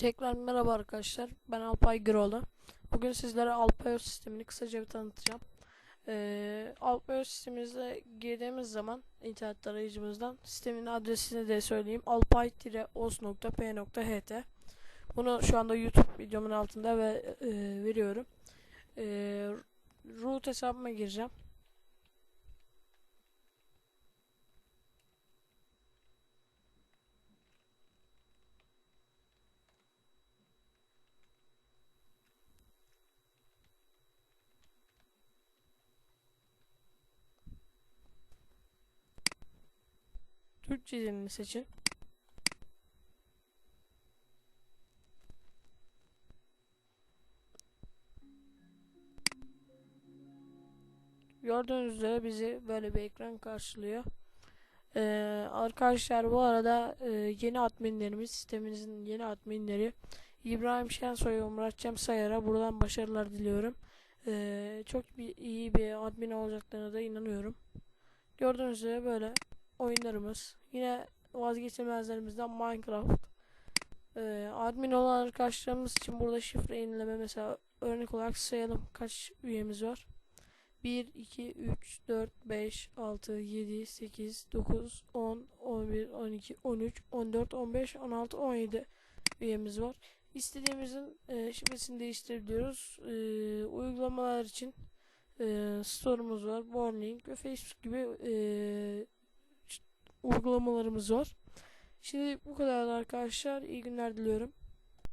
Tekrar merhaba arkadaşlar. Ben Alpay Güroğlu. Bugün sizlere Alpay sistemini kısaca bir tanıtacağım. Ee, Alpay sistemimize girdiğimiz zaman internet arayıcımızdan sistemin adresini de söyleyeyim. alpay-os.p.ht Bunu şu anda YouTube videomun altında ve e, veriyorum. E, root hesabıma gireceğim. Türkçe dilini seçin. Gördüğünüz üzere bizi böyle bir ekran karşılıyor. Ee, arkadaşlar bu arada e, yeni adminlerimiz, sitemizin yeni adminleri İbrahim Şensoy ve Muratcem Sayar'a buradan başarılar diliyorum. Ee, çok bir, iyi bir admin olacaklarına da inanıyorum. Gördüğünüz üzere böyle oyunlarımız. Yine vazgeçilmezlerimizden Minecraft. Ee, admin olan arkadaşlarımız için burada şifre yenileme mesela örnek olarak sayalım kaç üyemiz var. 1, 2, 3, 4, 5, 6, 7, 8, 9, 10, 11, 12, 13, 14, 15, 16, 17 üyemiz var. İstediğimizin e, şifresini değiştirebiliyoruz. E, uygulamalar için e, store'umuz var. Warning ve Facebook gibi e, uygulamalarımız var. Şimdi bu kadar arkadaşlar. İyi günler diliyorum.